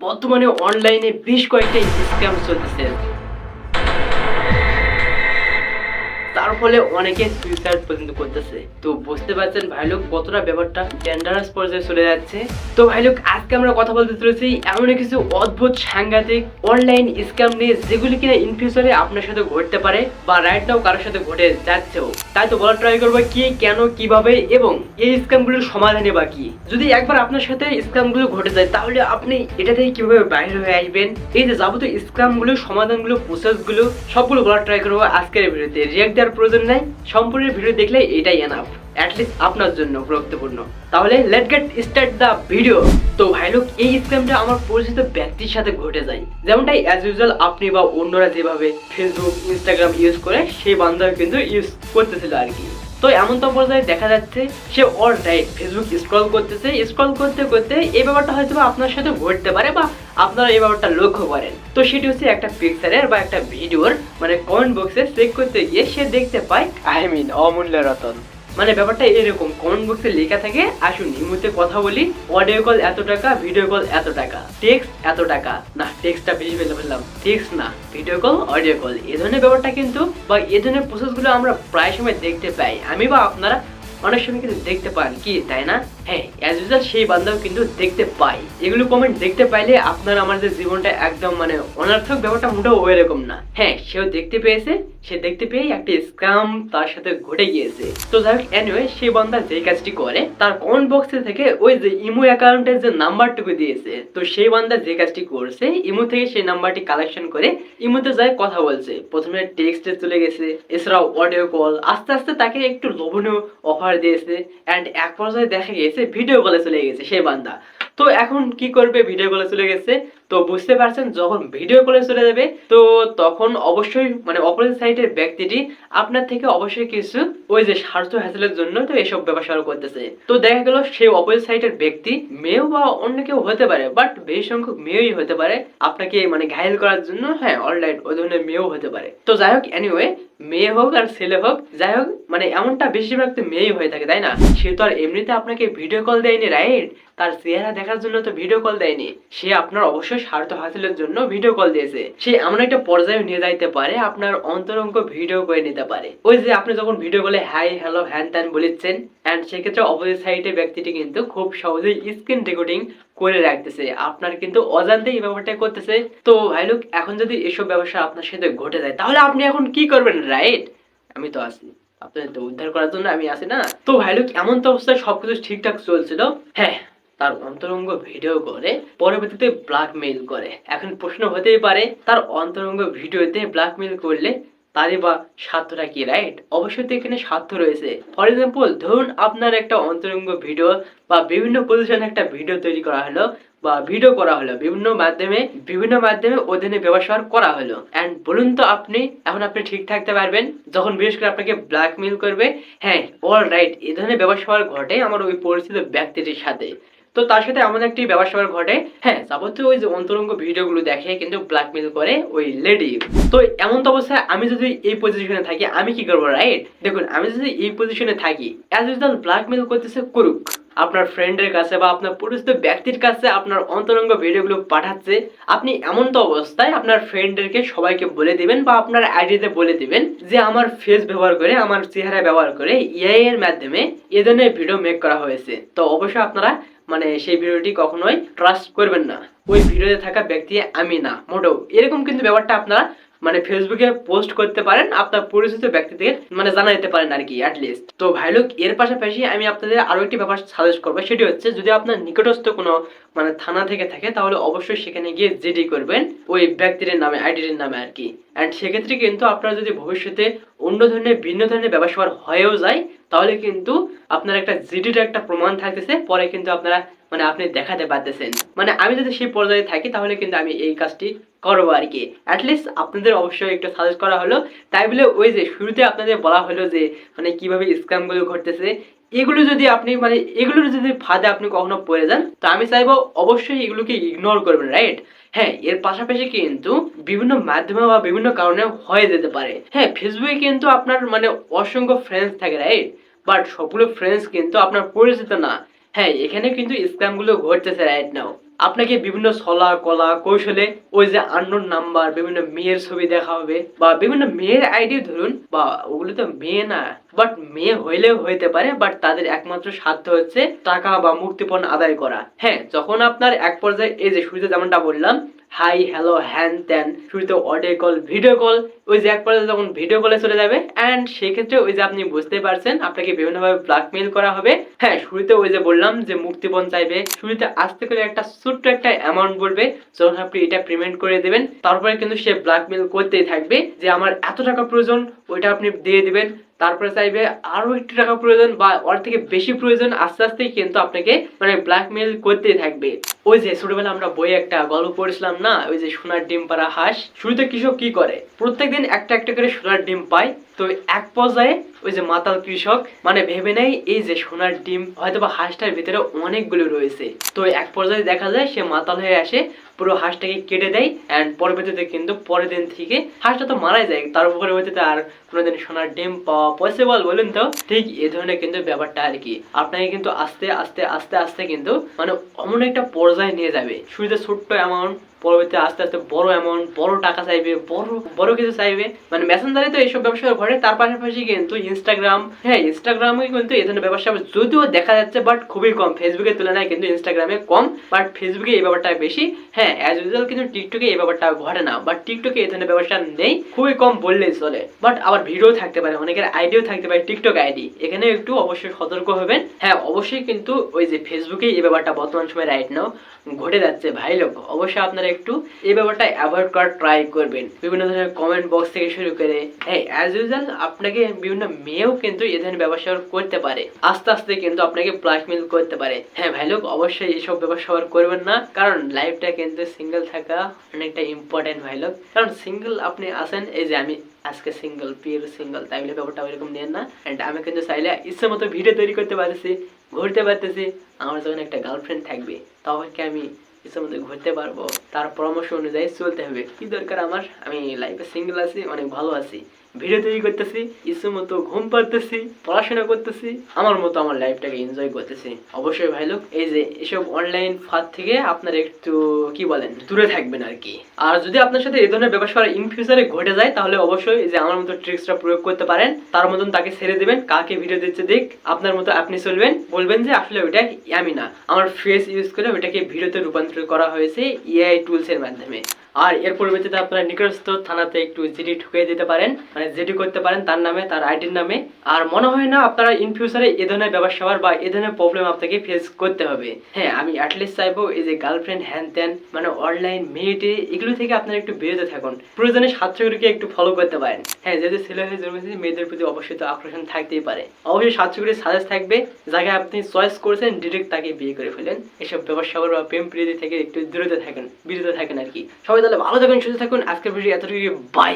বর্তমানে অনলাইনে বেশ কয়েকটা স্ক্যাম চলতেছে ফলে অনেকে সুইসাইড পর্যন্ত করতেছে। তো বুঝতে পারছেন ভাই লোক কতটা ব্যাপারটা ডেঞ্জারাস পর্যায়ে চলে যাচ্ছে। তো ভাই লোক আজকে আমরা কথা বলতে চলেছি এমন কিছু অদ্ভুত সাংঘাতিক অনলাইন স্ক্যাম নিয়ে, যেগুলি কিনা ইন ফিউচারে আপনার সাথে ঘটতে পারে বা রাইট নাও কারোর সাথে ঘটে যাচ্ছেও। তাই তো বলার ট্রাই করব কি, কেন, কীভাবে এবং এই স্ক্যামগুলোর সমাধানে বা কি? যদি একবার আপনার সাথে স্ক্যামগুলো ঘটে যায়, তাহলে আপনি এটা থেকে কীভাবে বাইরে হয়ে আসবেন? এই যে যাবতীয় স্ক্যামগুলো সমাধানগুলো প্রসেসগুলো সবগুলো বলার ট্রাই করব আজকের ভিডিওতে রিয়াক্ট দেওয়ার প্রয়োজন নেই। সম্পূর্ণ ভিডিও দেখলে এটাই এনাফ অ্যাটলিস্ট আপনার জন্য গুরুত্বপূর্ণ। তাহলে let get start the video তো ভাই লোক এই স্ক্যামটা আমার পরিচিত ব্যক্তির সাথে ঘটে যায়। যেমনটাই অ্যাজ ইউজুয়াল আপনি বা অন্যরা যেভাবে ফেসবুক ইনস্টাগ্রাম ইউজ করে, সেই বান্ধব কিন্তু ইউজ করতেছিল আর কি। তো এমন তো পর্যায়ে দেখা যাচ্ছে সে অল রাইট ফেসবুক স্ক্রল করতেছে স্ক্রল করতে করতে এই ব্যাপারটা হয়তো আপনার সাথে ঘটতে পারে বা আপনারা এই ব্যাপারটা লক্ষ্য করেন। তো সেটি হচ্ছে একটা পিকচারের বা একটা ভিডিওর মানে কমেন্ট বক্সে চেক করতে গিয়ে সে দেখতে পায় আই মিন অমূল্য রতন। মানে ব্যাপারটা এরকম কমেন্ট বক্সে লেখা থাকে, আসুন ইমুতে কথা বলি অডিও কল এত টাকা ভিডিও কল এত টাকা টেক্সট এত টাকা। না টেক্সটটা বেশি ফেলে ফেললাম টেক্সট না ভিডিও কল অডিও কল এ ধরনের ব্যাপারটা কিন্তু, বা এ ধরনের প্রসেসগুলো আমরা প্রায় সময় দেখতে পাই। আমি বা আপনারা অনেক সময় কিন্তু দেখতে পান কি, তাই না? হ্যাঁ অ্যাজ সেই বান্ধব কিন্তু দেখতে পাই এগুলো কমেন্ট দেখতে পাইলে আপনার আমাদের জীবনটা একদম মানে অনর্থক ব্যাপারটা মোটেও ওইরকম না। হ্যাঁ সেও দেখতে পেয়েছে, সে দেখতে পেয়ে একটা স্ক্যাম তার সাথে ঘটে গিয়েছে। তো যাই হোক এনিওয়ে সেই বান্দা যে কাজটি করে, তার কমেন্ট বক্সে থেকে ওই যে ইমো অ্যাকাউন্টের যে নাম্বারটুকু দিয়েছে, তো সেই বান্দা যে কাজটি করছে, ইমো থেকে সেই নাম্বারটি কালেকশন করে ইমোতে যায় কথা বলছে। প্রথমে টেক্সটে চলে গেছে, এছাড়াও অডিও কল আস্তে আস্তে তাকে একটু লোভনীয় অফার দিয়েছে অ্যান্ড এক পর্যায়ে দেখা গেছে ভিডিও কলে চলে গেছে সে বান্দা। তো এখন কি করবে? ভিডিও কলে চলে গেছে। তো বুঝতে পারছেন, যখন ভিডিও কলে চলে যাবে, তো তখন অবশ্যই মানে অপোজিট সাইডের ব্যক্তিটি আপনার থেকে অবশ্যই কিছু ওই যে স্বার্থ হাসিলের জন্য তো এসব ব্যবসা করতেছে। তো দেখা গেল সেই অপোজিট সাইডের ব্যক্তি মেয়েও বা অন্য কেউ হতে পারে বাট বেশি সংখ্যক মেয়েই হতে পারে। আপনাকে মানে ঘায়ল করার জন্য হ্যাঁ অলরাইট ওই ধরনের মেয়েও হতে পারে। তো যাই হোক এনিওয়ে মেয়ে হোক আর ছেলে হোক, যাই হোক মানে এমনটা বেশিরভাগ তো মেয়েই হয়ে থাকে, তাই না? সে তো আর এমনিতে আপনাকে ভিডিও কল দেয়নি রাইট তার চেহারা দেখার জন্য তো ভিডিও কল দেয়নি। সে আপনার অবশ্যই স্বার্থ হাসিলের জন্য ভিডিও কল দিয়েছে। সে এমন একটা পর্যায়ে নিয়ে যাইতে পারে, আপনার অন্তরঙ্গ ভিডিও করে নিতে পারে। ওই যে আপনি যখন ভিডিও কলে হাই হ্যালো হ্যান ত্যান বলেছেন অ্যান্ড সেক্ষেত্রে অপোজিট সাইডের ব্যক্তিটি কিন্তু খুব সহজেই স্ক্রিন রেকর্ডিং করে রাখতেছে। আপনার কিন্তু অজান্তেই এই ব্যাপারটা করতেছে। তো ভাই লোক এখন যদি এসব ব্যবসা আপনার সাথে ঘটে যায়, তাহলে আপনি এখন কি করবেন রাইট আমি তো আছি আপনাদের তো উদ্ধার করার জন্য আমি আছি না। তো ভাই লোক এমন তো অবস্থায় সবকিছু ঠিকঠাক চলছিল। হ্যাঁ তার অন্তরঙ্গ ভিডিও করে, পরবর্তীতে ব্ল্যাকমেইল করে। এখন প্রশ্ন হতেই পারে, তার অন্তরঙ্গ ভিডিওতে ব্ল্যাকমেইল করলে তারই বা স্বার্থটা কি রাইট অবশ্যই তো এখানে স্বার্থ রয়েছে। ফর এক্সাম্পল ধরুন আপনার একটা অন্তরঙ্গ ভিডিও বা বিভিন্ন পজিশনে একটা ভিডিও তৈরি করা হলো বা ভিডিও করা হলো, বিভিন্ন মাধ্যমে বিভিন্ন মাধ্যমে অধীনে ব্যবহার করা হলো। অ্যান্ড বলুন তো আপনি, এখন আপনি ঠিক থাকতে পারবেন, যখন বিশেষ করে আপনাকে ব্ল্যাকমেইল করবে হ্যাঁ অল রাইট এই ধরনের ব্যবহার ঘটে আমার ওই পরিচিত ব্যক্তিটির সাথে। তো তার সাথে এমন একটি ব্যবসা ঘটে। হ্যাঁ যাবতীয় ওই যে অন্তরঙ্গ ভিডিওগুলো দেখে কিন্তু ব্ল্যাকমেল করে ওই লেডি তো এমন তো অবস্থায় আমি যদি এই পজিশনে থাকি, আমি কি করব রাইট দেখুন, আমি যদি এই পজিশনে থাকি অ্যাজ ইউজুয়াল ব্ল্যাকমেল করতেছে করুক। আপনার ফ্রেন্ডের কাছে বা আপনার পরিচিত ব্যক্তির কাছে আপনার অন্তরঙ্গ ভিডিওগুলো পাঠাচ্ছে, আপনি এমন তো অবস্থায় আপনার ফ্রেন্ডদেরকে সবাইকে বলে দিবেন বা আপনার আইডিতে বলে দিবেন যে আমার ফেস ব্যবহার করে, আমার চেহারা ব্যবহার করে এআই এর মাধ্যমে এ ধরনের ভিডিও মেক করা হয়েছে। তো অবশ্যই আপনারা মানে সেই ভিডিওটি কখনোই ট্রাস্ট করবেন না। ওই ভিডিওতে থাকা ব্যক্তি আমি না, মোটেও। এরকম কিন্তু ব্যাপারটা আপনারা মানে ফেসবুকে পোস্ট করতে পারেন আপনার পরিচিত ব্যক্তিদের মানে জানা দিতে পারেন আর কি অ্যাটলিস্ট তো ভাই লোক এর পাশাপাশি আমি আপনাদের আরও একটি ব্যাপার সাজেস্ট করব, সেটি হচ্ছে যদি আপনার নিকটস্থ কোনো মানে থানা থেকে থাকে, তাহলে অবশ্যই সেখানে গিয়ে জিডি করবেন ওই ব্যক্তির নামে আইডির নামে আর কি। অ্যান্ড সেক্ষেত্রে কিন্তু আপনারা যদি ভবিষ্যতে অন্য ধরনের, ভিন্ন ধরনের ব্যবসা হয়েও যায়, তাহলে কিন্তু আপনার একটা জিডির একটা প্রমাণ থাকতেছে, পরে কিন্তু আপনারা মানে আপনি দেখাতে পারতেছেন। মানে আমি যদি সেই পর্যায়ে থাকি, তাহলে কিন্তু আমি এই কাজটি করব আর কি। অ্যাটলিস্ট আপনাদের অবশ্যই একটু সাজেস্ট করা হলো। তাই বলে ওই যে শুরুতে আপনাদের বলা হলো যে মানে কীভাবে স্ক্যামগুলো ঘটতেছে, এগুলো যদি আপনি মানে এগুলোর যদি ফাঁদে আপনি কখনো পড়ে যান, তো আমি চাইব অবশ্যই এগুলোকে ইগনোর করবেন রাইট হ্যাঁ এর পাশাপাশি কিন্তু বিভিন্ন মাধ্যমে বা বিভিন্ন কারণে হয়ে যেতে পারে। হ্যাঁ ফেসবুকে কিন্তু আপনার মানে অসংখ্য ফ্রেন্ডস থাকে রাইট বাট সবগুলো ফ্রেন্ডস কিন্তু আপনার পরিচিত না। হ্যাঁ এখানে কিন্তু স্ক্যামগুলো ঘটতেছে রাইট নাও আপনাকে বিভিন্ন ছলা, কলা, কৌশলে ওই যে আন্নোর নাম্বার বিভিন্ন মেয়ের ছবি দেখা হবে বা বিভিন্ন মেয়ের আইডি ধরুন বা ওগুলো তো মেয়ে না বাট মেয়ে হইলেও হইতে পারে বাট তাদের একমাত্র স্বার্থ হচ্ছে টাকা বা মুক্তিপণ আদায় করা। হ্যাঁ যখন আপনার এক পর্যায়ে এই যে শুরুতে যেমনটা বললাম হাই হ্যালো হ্যান ত্যান শুরুতে অডিও কল ভিডিও কল ওই যে এক পর্যায়ে যখন ভিডিও কলে চলে যাবে। অ্যান্ড সেক্ষেত্রে ওই যে আপনি বুঝতে পারছেন, আপনাকে বিভিন্নভাবে ব্ল্যাকমেইল করা হবে। হ্যাঁ শুরুতে ওই যে বললাম যে মুক্তিপণ চাইবে। শুরুতে আসতে করে একটা ছোট্ট একটা অ্যামাউন্ট বলবে যখন আপনি এটা পেমেন্ট করে দেবেন, তারপরে কিন্তু সে ব্ল্যাকমেইল করতেই থাকবে যে আমার এত টাকা প্রয়োজন, ওইটা আপনি দিয়ে দিবেন। তারপরে চাইবে আরও একটু টাকা প্রয়োজন বা ওর থেকে বেশি প্রয়োজন আস্তে আস্তেই কিন্তু আপনাকে মানে ব্ল্যাকমেল করতেই থাকবে। ওই যে ছোটবেলা আমরা বই একটা গল্প পড়েছিলাম না? ওই যে সোনার ডিম পাড়া হাঁস। শুরুতে কৃষক কি করে? প্রত্যেকদিন একটা একটা করে সোনার ডিম পায়। তো এক পর্যায়ে ওই যে মাতাল কৃষক মানে ভেবে নেয় এই যে সোনার ডিম হয়তো বা হাঁসটার ভিতরে অনেকগুলো রয়েছে। তো এক পর্যায়ে দেখা যায় সে মাতাল হয়ে আসে, পুরো হাঁসটাকে কেটে দেয় অ্যান্ড পরবর্তীতে কিন্তু পরের দিন থেকে হাঁসটা তো মারাই যায়। তার পরবর্তীতে আর কোনোদিন সোনার ডিম পাওয়া পসিবল বলুন তো? ঠিক এ ধরনের কিন্তু ব্যাপারটা আর কি। আপনাকে কিন্তু আস্তে আস্তে আস্তে আস্তে কিন্তু মানে অমন একটা পর্যায়ে নিয়ে যাবে। শুরুতে ছোট্ট অ্যামাউন্ট পরবর্তীতে আস্তে আস্তে বড় অ্যামাউন্ট বড় টাকা চাইবে, বড় বড় কিছু চাইবে। মানে মেসেঞ্জারে তো এইসব ব্যবসা ঘটে তার পাশাপাশি কিন্তু ইনস্টাগ্রাম হ্যাঁ ইনস্টাগ্রামে কিন্তু এই ধরনের ব্যবসা যদিও দেখা যাচ্ছে বাট খুবই কম। ফেসবুকের তুলনায় কিন্তু ইনস্টাগ্রামে কম বাট ফেসবুকে এই ব্যাপারটা বেশি। হ্যাঁ অ্যাজ ইউজুয়াল কিন্তু টিকটকে এই ব্যাপারটা ঘটে না বাট টিকটকে এই ধরনের ব্যবসা নেই, খুবই কম বললেই চলে। বাট আবার ভিডিও থাকতে পারে, অনেকের আইডিও থাকতে পারে টিকটক আইডি। এখানে একটু অবশ্যই সতর্ক হবেন। হ্যাঁ অবশ্যই কিন্তু ওই যে ফেসবুকে এই ব্যাপারটা বর্তমান সময় রাইট নাও ঘটে যাচ্ছে। ভাই লোক, অবশ্যই আপনারা একটু এই ব্যাপারটা অ্যাভয়েড করার ট্রাই করবেন। বিভিন্ন ধরনের কমেন্ট বক্স থেকে শুরু করে হ্যাঁ অ্যাজ ইউজুয়াল আপনাকে বিভিন্ন মেয়েও কিন্তু এই ধরনের ব্যবসা করতে পারে। আস্তে আস্তে কিন্তু আপনাকে ব্ল্যাকমেল করতে পারে। হ্যাঁ ভাই, লোক অবশ্যই এইসব ব্যবসা করবেন না, কারণ লাইফটা কিন্তু সিঙ্গেল থাকা অনেকটা ইম্পর্টেন্ট ভাই লোক। কারণ সিঙ্গেল আপনি আসেন এই যে আমি আজকে সিঙ্গেল পিওর সিঙ্গেল তাই বলে ব্যাপারটা ওইরকম নেন না। অ্যান্ড আমি কিন্তু চাইলে ইচ্ছে মতো ভিডিও তৈরি করতে পারতেছি, ঘুরতে পারতেছি, আমার যখন একটা গার্লফ্রেন্ড থাকবে তখন আমি ইচ্ছে মতো ঘুরতে পারব। তার পরামর্শ অনুযায়ী চলতে হবে। কি দরকার আমার? আমি লাইফে সিঙ্গেল আছি, অনেক ভালো আছি। ভিডিও তৈরি করতেছি ইচ্ছে মতো ঘুম পারতেছি পড়াশোনা করতেছি, আমার মতো আমার লাইফটাকে এনজয় করতেছি। অবশ্যই ভাই লোক, এই যে এসব অনলাইন ফাঁদ থেকে আপনার একটু, কি বলেন, দূরে থাকবেন আর কি আর যদি আপনার সাথে এই ধরনের ব্যবসা ইন ফিউচারে ঘটে যায়, তাহলে অবশ্যই যে আমার মতো ট্রিক্সটা প্রয়োগ করতে পারেন। তার মতন তাকে ছেড়ে দেবেন, কাকে ভিডিও দিচ্ছে দেখ, আপনার মতো আপনি চলবেন। বলবেন যে আসলে ওইটা আমি না আমার ফেস ইউজ করে ওইটাকে ভিডিওতে রূপান্তর করা হয়েছে এআই টুলস এর মাধ্যমে। আর এর পরিবর্তে আপনারা নিকটস্থ থানাতে একটু জিডি ঠুকিয়ে দিতে পারেন মানে জিডি করতে পারেন তার নামে, তার আইডির নামে। আর মনে হয় না আপনারা ইন ফিউচারে এ ধরনের ব্যবসা বা এ ধরনের প্রবলেম আপনাকে ফেস করতে হবে। হ্যাঁ আমি অ্যাটলিস্ট চাইব এই যে গার্লফ্রেন্ড হ্যান ত্যান মানে অনলাইন মেয়েটে এগুলো থেকে আপনারা একটু বিরত থাকুন। প্রয়োজনে সাতশোগুলিকে একটু ফলো করতে পারেন। হ্যাঁ যেহেতু ছেলে হয়ে জন্মেছে, মেয়েদের প্রতি অবশ্যই তো আকর্ষণ থাকতেই পারে। অবশ্যই সাতশোগুলি সাজেস্ট থাকবে, যাকে আপনি চয়েস করেছেন ডিরেক্ট তাকে বিয়ে করে ফেলেন এসব ব্যবসা বা প্রেম প্রীতি থেকে একটু দূরতে থাকেন, বিরত থাকেন আর কি। সবাই তাহলে ভালো থাকুন সুস্থ থাকুন। আজকের ভিডিও এতটুকু বাই